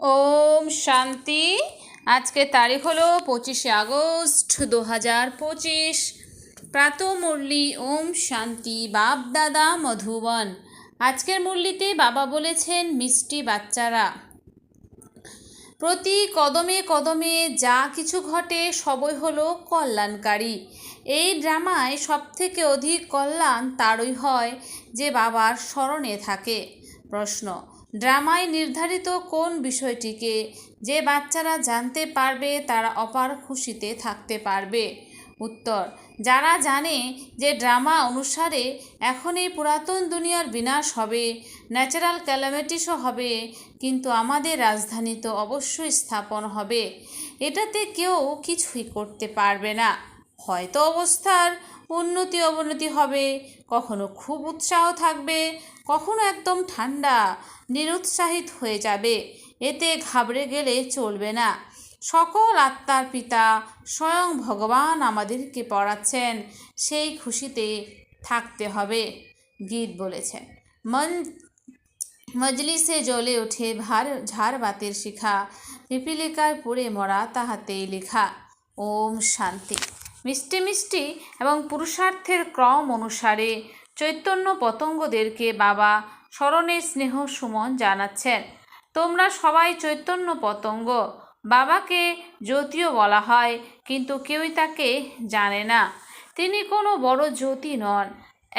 ওম শান্তি। আজকে তারিখ হলো পঁচিশে আগস্ট দু হাজার পঁচিশ। প্রাতমুরলি ওম শান্তি, বাপ দাদা মধুবন। আজকের মুরলিতে বাবা বলেছেন, মিষ্টি বাচ্চারা, প্রতি কদমে কদমে যা কিছু ঘটে সবই হলো কল্যাণকারী। এই ড্রামায় সবথেকে অধিক কল্যাণ তারই হয় যে বাবার স্মরণে থাকে। প্রশ্ন। ড্রামায় নির্ধারিত কোন বিষয়টিকে যে বাচ্চারা জানতে পারবে তারা অপার খুশিতে থাকতে পারবে। উত্তর, যারা জানে যে ড্রামা অনুসারে এখন এই পুরাতন দুনিয়ার বিনাশ হবে, ন্যাচারাল ক্যালামিটিসও হবে, কিন্তু আমাদের রাজধানী তো অবশ্যই স্থাপন হবে। এটাতে কেউ কিছুই করতে পারবে না। হয়তো অবস্থার উন্নতি অবনতি হবে, কখনো খুব উৎসাহ থাকবে, কখনো একদম ঠান্ডা, নিরুৎসাহিত হয়ে যাবে। এতে ঘাবড়ে গেলে চলবে না। সকল আত্মার পিতা স্বয়ং ভগবান আমাদেরকে পড়াচ্ছেন, সেই খুশিতে থাকতে হবে, গীত বলেছেন। মন, মজলিসে জ্বলে ওঠে ভার ঝাড়বাতির শিখা, পিপিলিকার পুড়ে মরা তাহাতেই লেখা। ওম শান্তি। মিষ্টি মিষ্টি এবং পুরুষার্থের ক্রম অনুসারে চৈতন্য পতঙ্গদেরকে বাবা স্মরণে স্নেহ সুমন জানাচ্ছেন। তোমরা সবাই চৈতন্য পতঙ্গ। বাবাকে জ্যোতিও বলা হয়, কিন্তু কেউই তাকে জানে না। তিনি কোনো বড় জ্যোতি নন,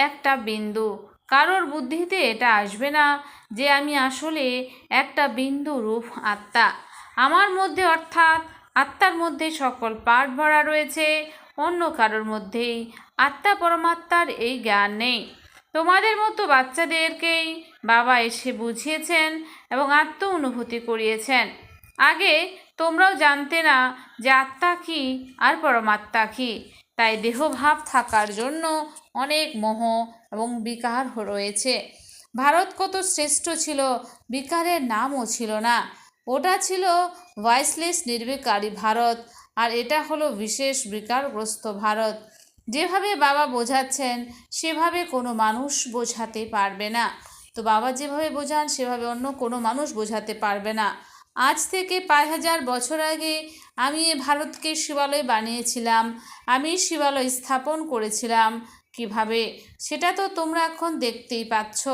একটা বিন্দু। কারোর বুদ্ধিতে এটা আসবে না যে আমি আসলে একটা বিন্দু রূপ আত্মা। আমার মধ্যে অর্থাৎ আত্মার মধ্যে সকল পাঠ ভরা রয়েছে অন্য কারোর মধ্যেই আত্মা পরমাত্মার এই জ্ঞান নেই। তোমাদের মতো বাচ্চাদেরকেই বাবা এসে বুঝিয়েছেন এবং আত্ম অনুভূতি করিয়েছেন। আগে তোমরাও জানতে না যে আত্মা কী আর পরমাত্মা কী। তাই দেহভাব থাকার জন্য অনেক মোহ এবং বিকার রয়েছে। ভারত কত শ্রেষ্ঠ ছিল, বিকারের নামও ছিল না। ওটা ছিল ভয়েসলেস নির্বিকারী ভারত। আর এটা হলো বিশেষ বিকারগ্রস্ত ভারত। যেভাবে বাবা বোঝাচ্ছেন, সেভাবে কোনো মানুষ বোঝাতে পারবে না। তো বাবা যেভাবে বোঝান, সেভাবে অন্য কোনো মানুষ বোঝাতে পারবে না। আজ থেকে পাঁচ হাজার বছর আগে আমি এ ভারতকে শিবালয় বানিয়েছিলাম, আমি শিবালয় স্থাপন করেছিলাম। কীভাবে? সেটা তো তোমরা এখন দেখতেই পাচ্ছ।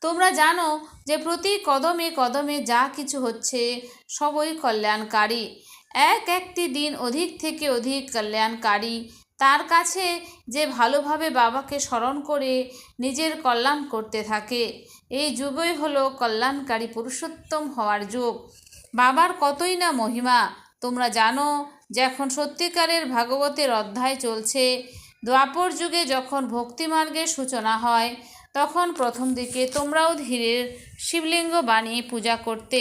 তোমরা জানো যে প্রতি কদমে কদমে যা কিছু হচ্ছে, সবই কল্যাণকারী। এক একটি দিন অধিক থেকে অধিক কল্যাণকারী। তার কাছে যে ভালোভাবে বাবাকে স্মরণ করে নিজের কল্যাণ করতে থাকে, এই যুগই হলো কল্যাণকারী পুরুষোত্তম হওয়ার যুগ। বাবার কতই না মহিমা, তোমরা জানো যে এখন সত্যিকারের ভাগবতের অধ্যায় চলছে। দ্বাপর যুগে যখন ভক্তিমার্গের সূচনা হয়, তখন প্রথম দিকে তোমরাও ধীরের শিবলিঙ্গ বানিয়ে পূজা করতে।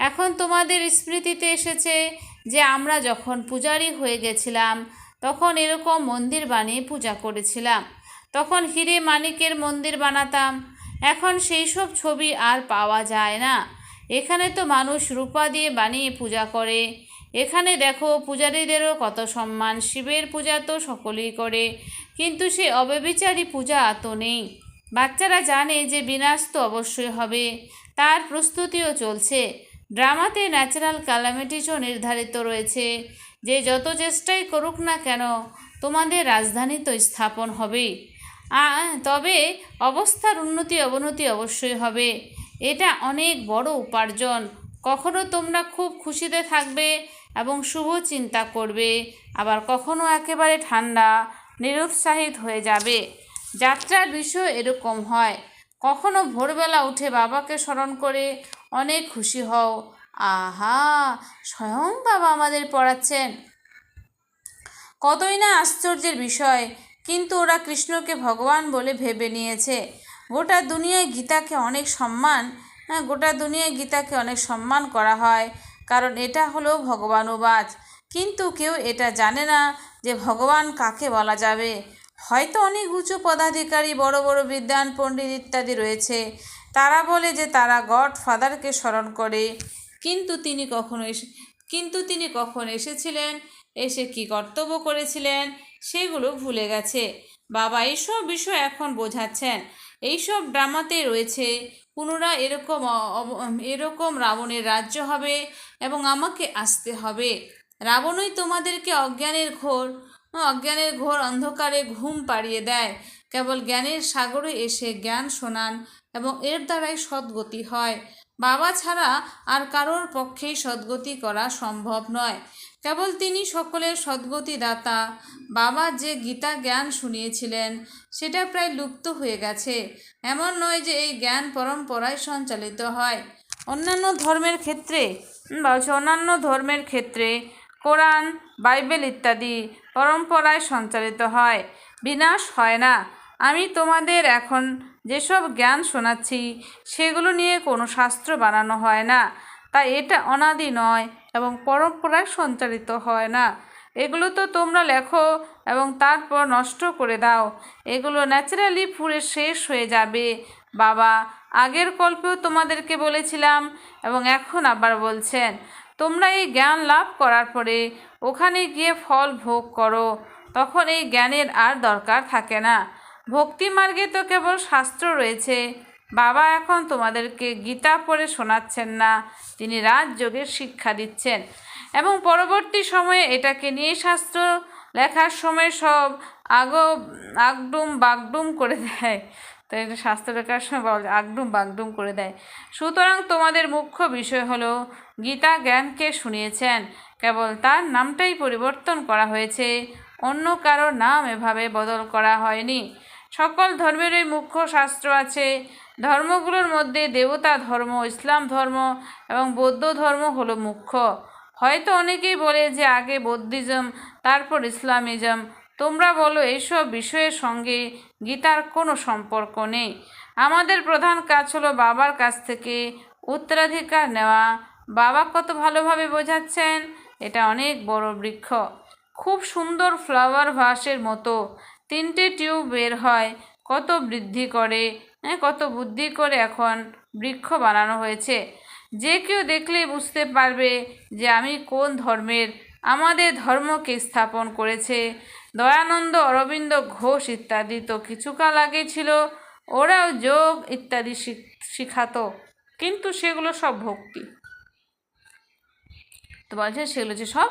এখন তোমাদের স্মৃতিতে এসেছে যে আমরা যখন পূজারি হয়ে গেছিলাম, তখন এরকম মন্দির বানিয়ে পূজা করেছিলাম। তখন হিরে মানিকের মন্দির বানাতাম। এখন সেই সব ছবি আর পাওয়া যায় না। এখানে তো মানুষ রূপা দিয়ে বানিয়ে পূজা করে। এখানে দেখো পূজারীদেরও কত সম্মান। শিবের পূজা তো সকলেই করে, কিন্তু সে অব্যবিচারী পূজা তো নেই। বাচ্চারা জানে যে বিনাশ তো অবশ্যই হবে। তার প্রস্তুতিও চলছে। ড্রামাতে ন্যাচারাল ক্যালামিটিসও নির্ধারিত রয়েছে। যে যত চেষ্টাই করুক না কেন, তোমাদের রাজধানী তো স্থাপন হবে। তবে অবস্থার উন্নতি, অবনতি অবশ্যই হবে। এটা অনেক বড় উপার্জন। কখনো তোমরা খুব খুশিতে থাকবে এবং শুভ চিন্তা করবে। আবার কখনো একেবারে ঠান্ডা, নিরুৎসাহিত হয়ে যাবে। যাত্রার বিষয় এরকম হয়। কখনো ভোরবেলা উঠে বাবাকে স্মরণ করে অনেক খুশি হও। আহা, স্বয়ং বাবা আমাদের পড়াচ্ছেন। কতই না আশ্চর্যের বিষয়, কিন্তু ওরা কৃষ্ণকে ভগবান বলে ভেবে নিয়েছে। গোটা দুনিয়ায় গীতাকে অনেক সম্মান হ্যাঁ গোটা দুনিয়ায় গীতাকে অনেক সম্মান করা হয়, কারণ এটা হলো ভগবানুবাদ কিন্তু কেউ এটা জানে না যে ভগবান কাকে বলা যাবে। হয়তো অনেক উঁচু পদাধিকারী, বড় বড় বিদ্যান পণ্ডিত ইত্যাদি রয়েছে। তারা বলে যে তারা গড ফাদারকে স্মরণ করে। কিন্তু তিনি কখনো এসে কিন্তু তিনি কখন এসেছিলেন, এসে কি কর্তব্য করেছিলেন, সেগুলো ভুলে গেছে। বাবা, এইসব বিষয় এখন বোঝাচ্ছেন। এইসব ড্রামাতে রয়েছে পুনরায় এরকম এরকম রাবণের রাজ্য হবে এবং আমাকে আসতে হবে। রাবণই তোমাদেরকে অজ্ঞানের ঘোর অজ্ঞানের ঘোর অন্ধকারে ঘুম পাড়িয়ে দেয়। কেবল জ্ঞানের সাগরে এসে জ্ঞান শোনান এবং এর দ্বারাই সদ্গতি হয়। বাবা ছাড়া আর কারোর পক্ষেই সদ্গতি করা সম্ভব নয়। কেবল তিনি সকলের সদ্গতি দাতা বাবা যে গীতা জ্ঞান শুনিয়েছিলেন, সেটা প্রায় লুপ্ত হয়ে গেছে। এমন নয় যে এই জ্ঞান পরম্পরায় সঞ্চালিত হয়। অন্যান্য ধর্মের ক্ষেত্রে বলছে অন্যান্য ধর্মের ক্ষেত্রে কোরআন, বাইবেল ইত্যাদি পরম্পরায় সঞ্চালিত হয়। বিনাশ হয় না। আমি তোমাদের এখন যেসব জ্ঞান শোনাচ্ছি, সেগুলো নিয়ে কোনো শাস্ত্র বানানো হয় না। তাই এটা অনাদি নয় এবং পরম্পরায় সঞ্চালিত হয় না। এগুলো তো তোমরা লেখো এবং তারপর নষ্ট করে দাও। এগুলো ন্যাচারালি পুড়ে শেষ হয়ে যাবে। বাবা, আগের কল্পেও তোমাদেরকে বলেছিলাম এবং এখন আবার বলছেন, তোমরা এই জ্ঞান লাভ করার পরে ওখানে গিয়ে ফল ভোগ করো। তখন এই জ্ঞানের আর দরকার থাকে না। ভক্তি মার্গে তো কেবল শাস্ত্র রয়েছে। বাবা এখন তোমাদেরকে গীতা পড়ে শোনাচ্ছেন না, তিনি রাজযোগের শিক্ষা দিচ্ছেন। এবং পরবর্তী সময়ে এটাকে নিয়ে শাস্ত্র লেখার সময় সব আগ, আগডুম, বাগডুম করে দেয়। তো এটা শাস্ত্র লেখার সময় আগডুম, বাগডুম করে দেয়। সুতরাং তোমাদের মুখ্য বিষয় হলো, গীতা জ্ঞানকে শুনিয়েছেন। কেবল তার নামটাই পরিবর্তন করা হয়েছে, অন্য কারও নাম এভাবে বদল করা হয়নি। সকল ধর্মেরই মুখ্য শাস্ত্র আছে। ধর্মগুলোর মধ্যে দেবতা ধর্ম, ইসলাম ধর্ম এবং বৌদ্ধ ধর্ম হলো মুখ্য। হয়তো অনেকেই বলে যে আগে বৌদ্ধিজম, তারপর ইসলামিজম। তোমরা বলো এইসব বিষয়ের সঙ্গে গীতার কোনো সম্পর্ক নেই। আমাদের প্রধান কাজ হলো বাবার কাছ থেকে উত্তরাধিকার নেওয়া। বাবা কত ভালোভাবে বোঝাচ্ছেন, এটা অনেক বড় বৃক্ষ। খুব সুন্দর ফ্লাওয়ার ভাসের মতো। তিনটে টিউব বের হয়। কত বৃদ্ধি করে হ্যাঁ, কত বুদ্ধি করে এখন বৃক্ষ বানানো হয়েছে। যে কেউ দেখলেই বুঝতে পারবে যে আমি কোন ধর্মের আমাদের ধর্মকে স্থাপন করেছে। দয়ানন্দ অরবিন্দ ঘোষ ইত্যাদি তো কিছুকাল আগে ছিল ওরাও যোগ ইত্যাদি শিখ- শিখাতো কিন্তু সেগুলো সব ভক্তি। তো বলছে সেগুলো যে সব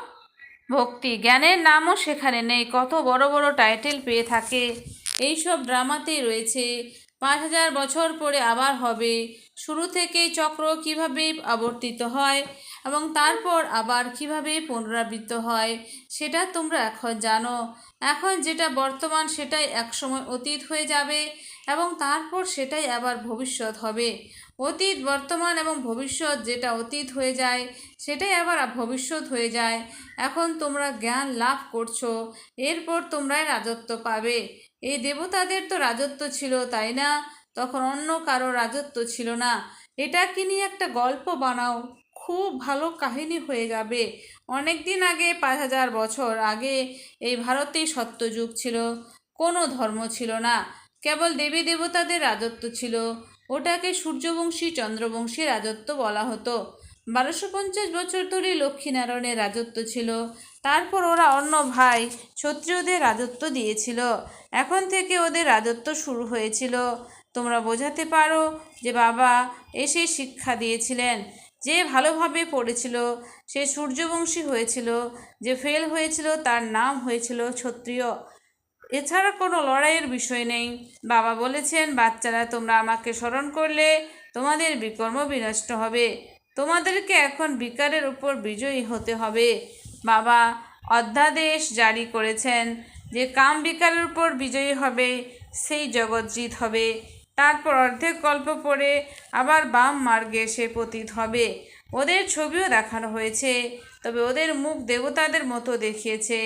ভক্তি, জ্ঞানের নামও সেখানে নেই। কত বড় বড় টাইটেল পেয়ে থাকে। এইসব ড্রামাতেই রয়েছে। পাঁচ হাজার বছর পরে আবার হবে। শুরু থেকেই চক্র কীভাবে আবর্তিত হয় এবং তারপর আবার কীভাবে পুনরাবৃত্ত হয়, সেটা তোমরা এখন জানো। এখন যেটা বর্তমান, সেটাই একসময় অতীত হয়ে যাবে এবং তারপর সেটাই আবার ভবিষ্যৎ হবে। অতীত, বর্তমান এবং ভবিষ্যৎ যেটা অতীত হয়ে যায়, সেটাই আবার ভবিষ্যৎ হয়ে যায়। এখন তোমরা জ্ঞান লাভ করছ, এরপর তোমরাই রাজত্ব পাবে। এই দেবতাদের তো রাজত্ব ছিল, তাই না? তখন অন্য কারও রাজত্ব ছিল না। এটাকে নিয়ে একটা গল্প বানাও? খুব ভালো কাহিনী হয়ে যাবে। অনেক দিন আগে, পাঁচ হাজার বছর আগে, এই ভারতেই সত্যযুগ ছিল। কোনো ধর্ম ছিল না। কেবল দেবী দেবতাদের রাজত্ব ছিল। ওটাকে সূর্যবংশী, চন্দ্রবংশী রাজত্ব বলা হতো। বারোশো পঞ্চাশ বছর ধরে লক্ষ্মীনারায়ণের রাজত্ব ছিল। তারপর ওরা অন্য ভাই ক্ষত্রিয়দের রাজত্ব দিয়েছিল। এখন থেকে ওদের রাজত্ব শুরু হয়েছিল। তোমরা বোঝাতে পারো যে বাবা এসে শিক্ষা দিয়েছিলেন। যে ভালোভাবে পড়েছিল, সে সূর্যবংশী হয়েছিল। যে ফেল হয়েছিল, তার নাম হয়েছিল ক্ষত্রিয়। এছাড়া কোনো লড়াইয়ের বিষয় নেই। বাবা বলেছেন, বাচ্চারা, তোমরা আমাকে স্মরণ করলে তোমাদের বিকর্ম বিনষ্ট হবে। তোমাদেরকে এখন বিকারের উপর বিজয়ী হতে হবে। বাবা অধ্যাদেশ জারি করেছেন যে, কাম বিকারের উপর বিজয়ী হবে, সেই জগৎজিৎ হবে। তারপর অর্ধেক গল্প পড়ে আবার বাম মার্গে সে পতিত হবে। ওদের ছবিও দেখানো হয়েছে, তবে ওদের মুখ দেবতাদের মতো দেখিয়েছে।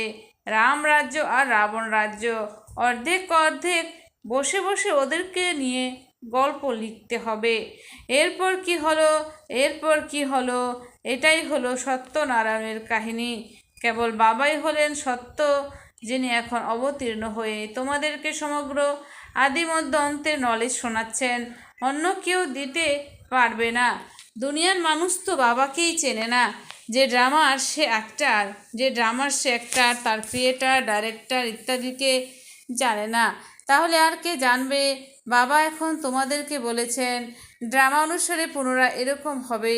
রাম রাজ্য আর রাবণ রাজ্য। অর্ধেক অর্ধেক বসে বসে ওদেরকে নিয়ে গল্প লিখতে হবে। এরপর কি হলো? এরপর কি হলো? এটাই হলো সত্যনারায়ণের কাহিনী। কেবল বাবাই হলেন সত্য, যিনি এখন অবতীর্ণ হয়ে তোমাদেরকে সমগ্র আদিমধ্য অন্তের নলেজ শোনাচ্ছেন। অন্য কেউ দিতে পারবে না। দুনিয়ার মানুষ তো বাবাকেই চেনে না। যে ড্রামার সে অ্যাক্টার যে ড্রামার সে অ্যাক্টার তার ক্রিয়েটার ডাইরেক্টর ইত্যাদিকে জানে না। তাহলে আর কে জানবে? বাবা এখন তোমাদেরকে বলেছেন, ড্রামা অনুসারে পুনরায় এরকম হবে।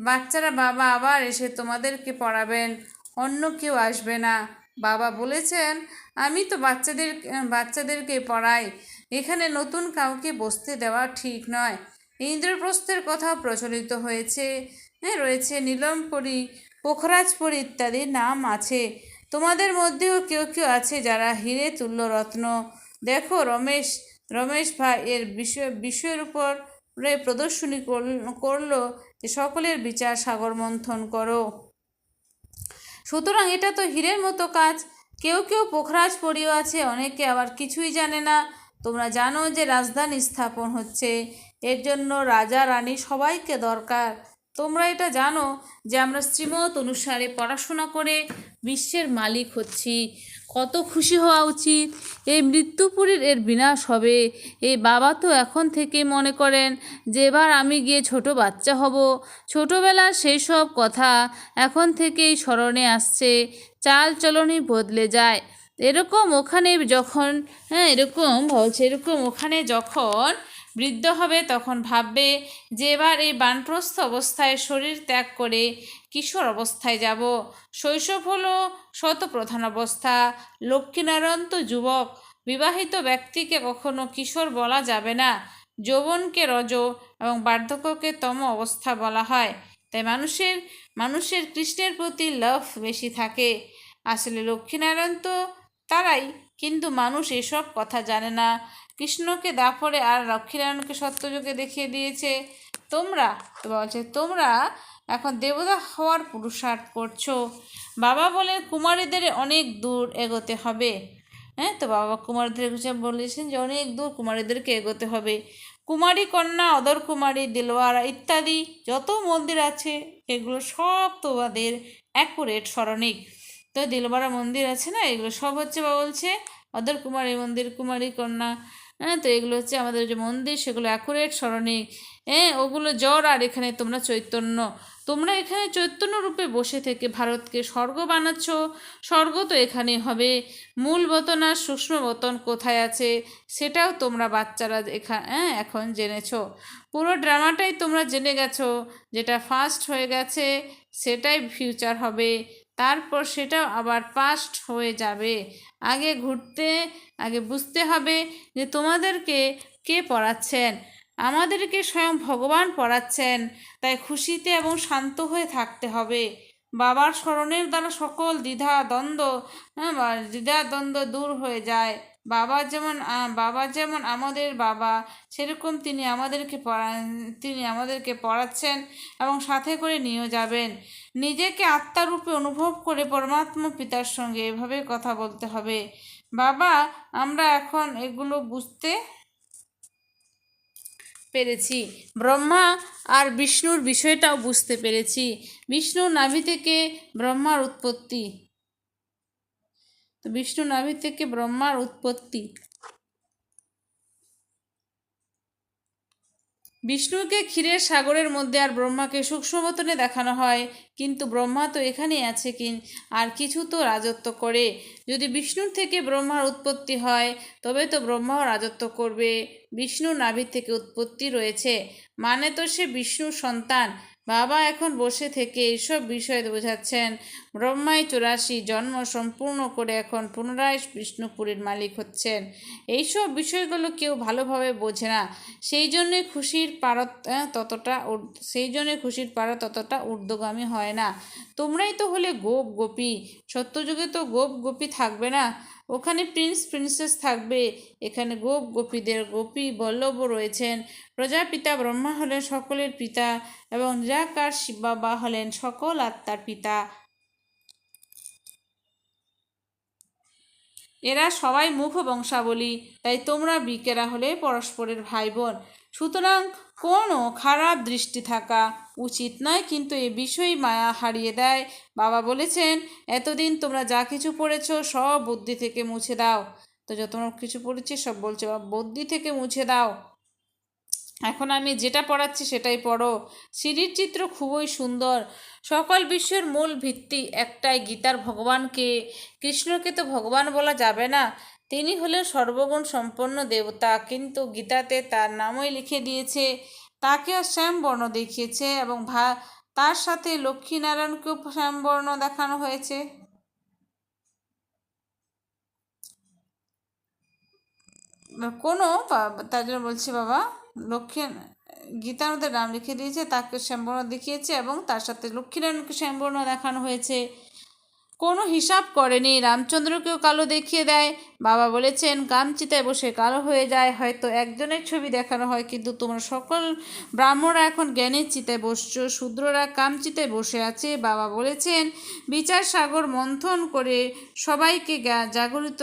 বাচ্চারা বাবা আবার এসে তোমাদেরকে পড়াবেন, অন্য কেউ আসবে না। বাবা বলেছেন, আমি তো বাচ্চাদের, বাচ্চাদেরকে পড়াই। এখানে নতুন কাউকে বসতে দেওয়া ঠিক নয়। ইন্দ্রপ্রস্থের কথাও প্রচলিত হয়েছে। হ্যাঁ রয়েছে নীলমপুরী, পোখরাজপুর ইত্যাদি নাম আছে। তোমাদের মধ্যেও কেউ কেউ আছে যারা হিরে তুল্য রত্ন দেখো রমেশ রমেশ ভাই এর বিষয়, বিষয়ের উপর প্রদর্শনী করল- যে সকলের বিচার সাগর মন্থন করো। সুতরাং এটা তো হীরের মতো কাজ। কেউ কেউ পোখরাজ পড়িও আছে, অনেকে আবার কিছুই জানে না। তোমরা জানো যে রাজধানী স্থাপন হচ্ছে। এর জন্য রাজা, রানী সবাইকে দরকার। তোমরা এটা জানো যে আমরা শ্রীমত অনুসারে পড়াশোনা করে বিশ্বের মালিক হচ্ছি। কত খুশি হওয়া উচিত। এই মৃত্যুপুরীর এর বিনাশ হবে। এই বাবা তো এখন থেকে মনে করেন যে এবার আমি গিয়ে ছোট বাচ্চা হব। ছোটবেলার সেই সব কথা এখন থেকেই স্মরণে আসছে। চাল চলনই বদলে যায়। এরকম ওখানে যখন হ্যাঁ এরকম বলছে, এরকম ওখানে যখন বৃদ্ধ হবে তখন ভাববে যে এবার এই বানপ্রস্থ অবস্থায় শরীর ত্যাগ করে কিশোর অবস্থায় যাব। শৈশব হলো শতপ্রধান অবস্থা। লক্ষ্মীনারায়ণ তো যুবক। বিবাহিত ব্যক্তিকে কখনো কিশোর বলা যাবে না। যৌবনকে রজ এবং বার্ধক্যকে তম অবস্থা বলা হয়। তাই মানুষের মানুষের কৃষ্ণের প্রতি লাভ বেশি থাকে। আসলে লক্ষ্মীনারায়ণ তো তারাই। কিন্তু মানুষ এসব কথা জানে না। কৃষ্ণকে দাপরে আর লক্ষ্মীনারায়ণকে সত্যযুগে দেখিয়ে দিয়েছে। তোমরা? তো বলছে, তোমরা এখন দেবতা হওয়ার পুরুষার্থ করছ। বাবা বলে কুমারীদের অনেক দূর এগোতে হবে। হ্যাঁ তো বাবা কুমারীদের বলেছেন যে অনেক দূর কুমারীদেরকে এগোতে হবে। কুমারী কন্যা, অদর কুমারী দিলওয়ারা ইত্যাদি যত মন্দির আছে, এগুলো সব তোমাদের অ্যাকুরেট স্মরণিক। তো দিলবারা মন্দির আছে না? এগুলো সব হচ্ছে বা বলছে, অদর কুমারী মন্দির, কুমারী কন্যা হ্যাঁ তো এগুলো হচ্ছে আমাদের যে মন্দির, সেগুলো অ্যাকুরেট স্মরণিক হ্যাঁ ওগুলো জ্বর আর এখানে তোমরা চৈতন্য। তোমরা এখানে চৈতন্য রূপে বসে থেকে ভারতকে স্বর্গ বানাচ্ছ। স্বর্গ তো এখানে হবে। মূল বতন আর সূক্ষ্ম বতন কোথায় আছে সেটাও তোমরা বাচ্চারা এখা হ্যাঁ এখন জেনেছো। পুরো ড্রামাটাই তোমরা জেনে গেছো। যেটা ফার্স্ট হয়ে গেছে, সেটাই ফিউচার হবে। তারপর সেটাও আবার পাস্ট হয়ে যাবে। আগে ঘুরতে আগে বুঝতে হবে যে তোমাদেরকে কে পড়াচ্ছেন। আমাদেরকে স্বয়ং ভগবান পড়াচ্ছেন। তাই খুশিতে এবং শান্ত হয়ে থাকতে হবে। বাবার স্মরণের দ্বারা সকল দ্বিধা দ্বন্দ্ব হ্যাঁ, দ্বিধা দ্বন্দ্ব দূর হয়ে যায়। বাবা যেমন বাবা যেমন আমাদের বাবা, সেরকম তিনি আমাদেরকে পড়া, তিনি আমাদেরকে পড়াচ্ছেন এবং সাথে করে নিয়েও যাবেন। নিজেকে আত্মারূপে অনুভব করে পরমাত্মা পিতার সঙ্গে এভাবে কথা বলতে হবে। বাবা, আমরা এখন এগুলো বুঝতে পেরেছি। ব্রহ্মা আর বিষ্ণুর বিষয়টাও বুঝতে পেরেছি। বিষ্ণু নাভি থেকে ব্রহ্মার উৎপত্তি। তো বিষ্ণু নাভি থেকে ব্রহ্মার উৎপত্তি। বিষ্ণুকে ক্ষীরের সাগরের মধ্যে আর ব্রহ্মাকে সূক্ষ্মবতনে দেখানো হয়, কিন্তু ব্রহ্মা তো এখানেই আছে কিন, আর কিছু তো রাজত্ব করে। যদি বিষ্ণুর থেকে ব্রহ্মার উৎপত্তি হয়, তবে তো ব্রহ্মাও রাজত্ব করবে। বিষ্ণু নাভি থেকে উৎপত্তি রয়েছে মানে তো সে বিষ্ণুর সন্তান। বাবা এখন বসে থেকে এইসব বিষয় বোঝাচ্ছেন। ব্রহ্মাই চুরাশি জন্ম সম্পূর্ণ করে এখন পুনরায় বিষ্ণুপুরীর মালিক হচ্ছেন। এইসব বিষয়গুলো কেউ ভালোভাবে বোঝে না। সেই জন্যে খুশির পারত ততটা সেই জন্যে খুশির পারা ততটা ঊর্ধ্বগামী হয় না। তোমরাই তো হলে গোপ গোপী। সত্যযুগে তো গোপ গোপী থাকবে না। ওখানে প্রিন্স, প্রিন্সেস থাকবে। এখানে গোপ গোপীদের গোপী বল্লভ রয়েছেন। প্রজাপিতা ব্রহ্মা হলেন সকলের পিতা এবং নিরাকার শিব বাবা হলেন সকল আত্মার পিতা। এরা সবাই মুখ বংশাবলী তাই তোমরা বিকেরা হলে পরস্পরের ভাই বোন সুতরাং কোনো খারাপ দৃষ্টি থাকা উচিত নয় কিন্তু এ বিষয়ই মায়া হারিয়ে দেয় বাবা বলেছেন এতদিন তোমরা যা কিছু পড়েছ সব বুদ্ধি থেকে মুছে দাও তো যত কিছু পড়েছি সব বলছে বুদ্ধি থেকে মুছে দাও এখন আমি যেটা পড়াচ্ছি সেটাই পড়ো। সিঁড়ির চিত্র খুবই সুন্দর। সকল বিশ্বের মূল ভিত্তি একটাই, গীতার ভগবানকে। কৃষ্ণকে তো ভগবান বলা যাবে না। তিনি হলেন সর্বগুণ সম্পন্ন দেবতা, কিন্তু গীতাতে তার নামই লিখে দিয়েছে। তাকেও শ্যামবর্ণ দেখিয়েছে এবং ভা, তার সাথে লক্ষ্মীনারায়ণকেও শ্যামবর্ণ দেখানো হয়েছে। কোনো তার জন্য বলছি বাবা। লক্ষ্মী গীতার মধ্যে নাম লিখে দিয়েছে, তাকে শ্যামবর্ণ দেখিয়েছে এবং তার সাথে লক্ষ্মীনারায়ণকে শ্যামবর্ণ দেখানো হয়েছে। কোনো হিসাব করেনি, রামচন্দ্রকেও কালো দেখিয়ে দেয়। বাবা বলেছেন কামচিতায় বসে কালো হয়ে যায়, হয়তো একজনের ছবি দেখানো হয়, কিন্তু তোমরা সকল ব্রাহ্মণরা এখন জ্ঞানের চিতায় বসছো, শূদ্ররা কামচিতায় বসে আছে। বাবা বলেছেন, বিচার সাগর মন্থন করে সবাইকে জাগরিত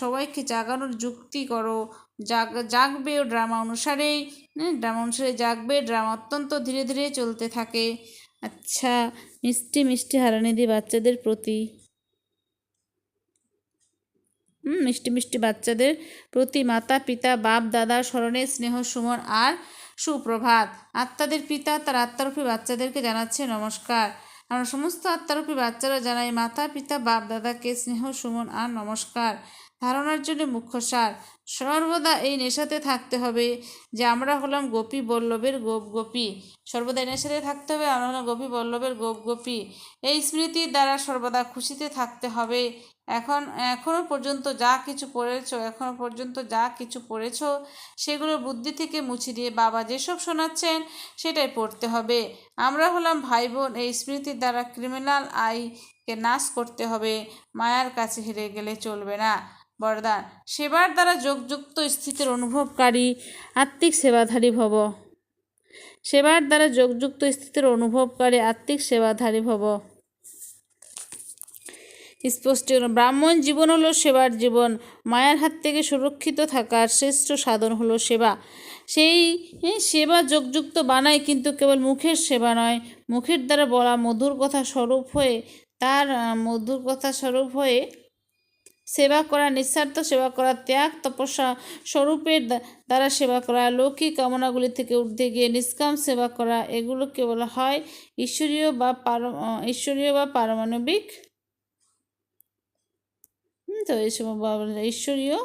সবাইকে জাগানোর যুক্তি করো। জাগ, জাগবে ও ড্রামা অনুসারেই ড্রামা অনুসারে জাগবে, ড্রামা অত্যন্ত ধীরে ধীরে চলতে থাকে। আচ্ছা মিষ্টি মিষ্টি হারানিধি বাচ্চাদের প্রতি। হুম, মিষ্টি মিষ্টি বাচ্চাদের প্রতি মাতা, পিতা, বাপ দাদা স্মরণে স্নেহ, সুমন আর সুপ্রভাত। আত্মাদের পিতা তার আত্মারূপী বাচ্চাদেরকে জানাচ্ছে নমস্কার। আমরা সমস্ত আত্মারূপী বাচ্চারা জানাই মাতা, পিতা, বাপ, দাদাকে স্নেহ, সুমন আর নমস্কার। ধারণার জন্য মুখ্য সার। সর্বদা এই নেশাতে থাকতে হবে যে আমরা হলাম গোপী বল্লভের গোপ গোপী। সর্বদা এই নেশাতে থাকতে হবে, আমরা হলাম গোপী বল্লভের গোপ গোপী। এই স্মৃতির দ্বারা সর্বদা খুশিতে থাকতে হবে। এখন এখনও পর্যন্ত যা কিছু পড়েছো এখনও পর্যন্ত যা কিছু পড়েছো, সেগুলো বুদ্ধি থেকে মুছে দিয়ে বাবা যেসব শোনাচ্ছেন, সেটাই পড়তে হবে। আমরা হলাম ভাই বোন এই স্মৃতির দ্বারা ক্রিমিনাল আইকে নাশ করতে হবে। মায়ার কাছে হেরে গেলে চলবে না। বরদান। সেবার দ্বারা যোগযুক্ত স্থিতির অনুভবকারী আত্মিক সেবাধারী ভব। সেবার দ্বারা যোগযুক্ত স্থিতির অনুভবকারী আত্মিক সেবাধারী ভব। স্পষ্ট ব্রাহ্মণ জীবন হলো সেবার জীবন, মায়ার হাত থেকে সুরক্ষিত থাকার শ্রেষ্ঠ সাধন হলো সেবা। সেই সেবা যোগযুক্ত বানায় কিন্তু কেবল মুখের সেবা নয়, মুখের দ্বারা বলা মধুর কথা স্বরূপ হয়ে, তার মধুর কথা স্বরূপ হয়ে সেবা করা নিঃস্বার্থ, সেবা করা ত্যাগ, তপস্যা স্বরূপের দ্বা- দ্বারা সেবা করা, লৌকিক কামনাগুলি থেকে ঊর্ধ্বে গিয়ে নিষ্কাম সেবা করা, এগুলোকে বলা হয় ঈশ্বরীয় বা পার ঈশ্বরীয় বা পারমাণবিক। তো এইসব বা- ঈশ্বরীয়,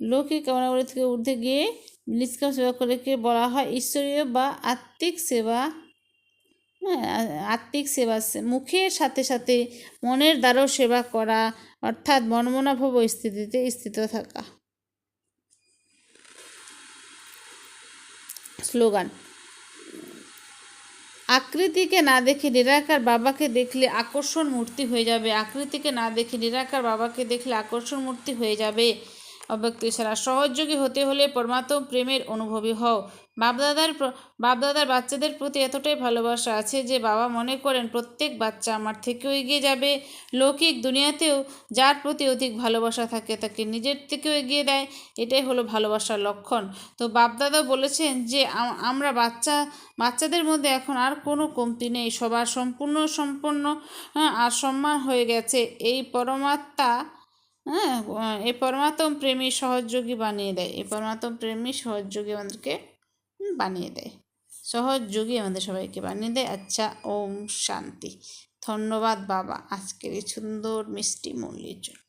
লৌকিক কামনাগুলি থেকে ঊর্ধ্বে গিয়ে নিষ্কাম সেবা করেকে বলা হয় ঈশ্বরীয় বা আত্মিক সেবা। আত্মিক সেবা মুখের সাথে সাথে মনের দ্বারাও সেবা করা, অর্থাৎ মনমনাভব স্থিতিতে স্থিত থাকা। স্লোগান, আকৃতিকে না দেখে নিরাকার বাবাকে দেখলে আকর্ষণ মূর্তি হয়ে যাবে। আকৃতিকে না দেখে নিরাকার বাবাকে দেখলে আকর্ষণ মূর্তি হয়ে যাবে। অব্যক্ত ইশারা। সহযোগী হতে হলে পরমাত্ম প্রেমের অনুভবী হও। বাপদাদার বাপদাদার বাচ্চাদের প্রতি এতটাই ভালোবাসা আছে যে বাবা মনে করেন প্রত্যেক বাচ্চা আমার থেকেও এগিয়ে যাবে। লৌকিক দুনিয়াতেও যার প্রতি অধিক ভালোবাসা থাকে তাকে নিজের থেকেও এগিয়ে দেয়। এটাই হলো ভালোবাসার লক্ষণ। তো বাপদাদা বলেছেন যে আমরা বাচ্চা বাচ্চাদের মধ্যে এখন আর কোনো কমতি নেই। সবার সম্পূর্ণ সম্পন্ন হ্যাঁ, আর সম্মান হয়ে গেছে। এই পরমাত্মা হ্যাঁ এই পরমাত্ম প্রেমী সহযোগী বানিয়ে দেয়। এই পরমাত্ম প্রেমী সহযোগী আমাদেরকে বানিয়ে দেয়। সহযোগী আমাদের সবাইকে বানিয়ে দেয়। আচ্ছা ওম শান্তি। ধন্যবাদ বাবা, আজকের এই সুন্দর মিষ্টি মল্লির জন্য।